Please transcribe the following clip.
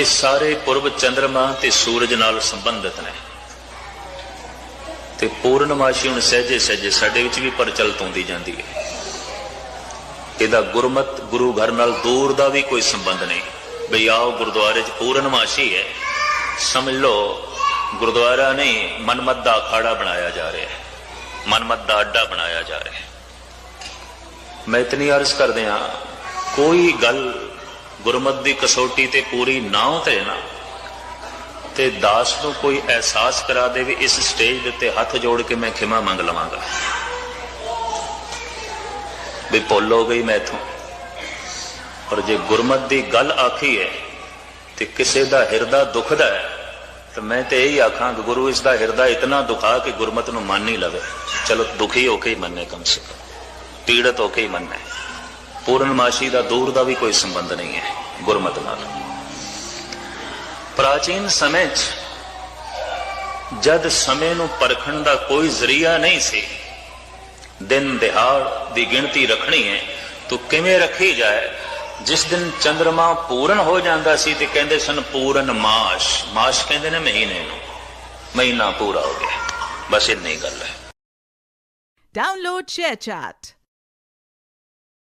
ਇਹ ਸਾਰੇ ਪੁਰਬ ਚੰ드ਰਮਾ ਤੇ ਸੂਰਜ ਨਾਲ ਸੰਬੰਧਿਤ ਨੇ। ਤੇ ਪੂਰਨਮਾਸ਼ੀ ਹੁਣ ਸਹਿਜੇ ਸਹਿਜੇ ਸਾਡੇ ਵਿੱਚ ਵੀ ਪ੍ਰਚਲਿਤ ਹੁੰਦੀ ਜਾਂਦੀ ਹੈ। ਇਹਦਾ ਗੁਰਮਤ ਗੁਰੂ ਘਰ ਨਾਲ ਦੂਰ ਦਾ ਵੀ ਕੋਈ ਸੰਬੰਧ ਨਹੀਂ। ਬਈ ਆਓ ਗੁਰਦੁਆਰੇ 'ਚ ਪੂਰਨਮਾਸ਼ੀ ਹੈ। ਸਮਝ ਲਓ, ਗੁਰਦੁਆਰਾ ਨਹੀਂ ਮਨਮਤ ਦਾ ਅਖਾੜਾ ਬਣਾਇਆ ਜਾ ਰਿਹਾ ਹੈ। ਮਨਮਤ ਦਾ ਅੱਡਾ ਬਣਾਇਆ ਜਾ ਰਿਹਾ ਹੈ। ਮੈਂ ਇਤਨੀ ਅਰਜ਼ ਕਰਦੇ ਹਾਂ, ਕੋਈ ਗੱਲ ਗੁਰਮਤ ਦੀ ਕਸੌਟੀ ਤੇ ਪੂਰੀ ਨਾ ਉਤਰੇ ਨਾ। ਤੇ ਦਾਸ ਨੂੰ ਕੋਈ ਅਹਿਸਾਸ ਕਰਾ ਦੇ ਵੀ ਇਸ ਸਟੇਜ ਦੇ ਉੱਤੇ ਹੱਥ ਜੋੜ ਕੇ ਮੈਂ ਖਿਮਾ ਮੰਗ ਲਵਾਂਗਾ। ਵੀ ਭੁੱਲ ਹੋ ਗਈ ਮੈਂ ਮੈਥੋਂ ਔਰ ਜੇ ਗੁਰਮਤ ਦੀ ਗੱਲ ਆਖੀ ਹੈ ਤੇ ਕਿਸੇ ਦਾ ਹਿਰਦਾ ਦੁਖਦਾ ਹੈ, ਤੇ ਮੈਂ ਤੇ ਇਹੀ ਆਖਾਂ ਕਿ ਗੁਰੂ ਇਸ ਦਾ ਹਿਰਦਾ ਇਤਨਾ ਦੁਖਾ ਕਿ ਗੁਰਮਤ ਨੂੰ ਮੰਨ ਨਹੀਂ ਲਵੇ। ਚਲੋ ਦੁਖੀ ਹੋ ਕੇ ਹੀ ਮੰਨੇ ਕਮ ਸੇ ਕਮ। ਪੀੜਤ ਹੋ ਕੇ ਹੀ ਮੰਨੇ। ਪੂਰਨਮਾਸ਼ੀ ਦਾ ਦੂਰ ਦਾ ਵੀ ਕੋਈ ਸੰਬੰਧ ਨਹੀਂ ਹੈ, ਗੁਰਮਤ ਨਾਲ। ਪ੍ਰਾਚੀਨ ਸਮੇਂ 'ਚ ਜਦ ਸਮੇਂ ਨੂੰ ਪਰਖਣ ਦਾ ਕੋਈ ਜ਼ਰੀਆ ਨਹੀਂ ਸੀ, ਦਿਨ ਦਿਹਾੜ ਦੀ ਗਿਣਤੀ ਰੱਖਣੀ ਹੈ, ਤਾਂ ਕਿਵੇਂ ਰੱਖੀ ਜਾਏ? ਜਿਸ ਦਿਨ ਚੰ드ਰਮਾ ਪੂਰਨ ਹੋ ਜਾਂਦਾ ਸੀ ਤੇ ਕਹਿੰਦੇ ਸਨ ਪੂਰਨ ਮਾਸ ਮਾਸ ਕਹਿੰਦੇ ਨੇ ਮਹੀਨੇ ਨੂੰ। ਮਹੀਨਾ ਪੂਰਾ ਹੋ ਗਿਆ। ਬਸ ਇੰਨੀ ਗੱਲ ਹੈ। Download ShareChat.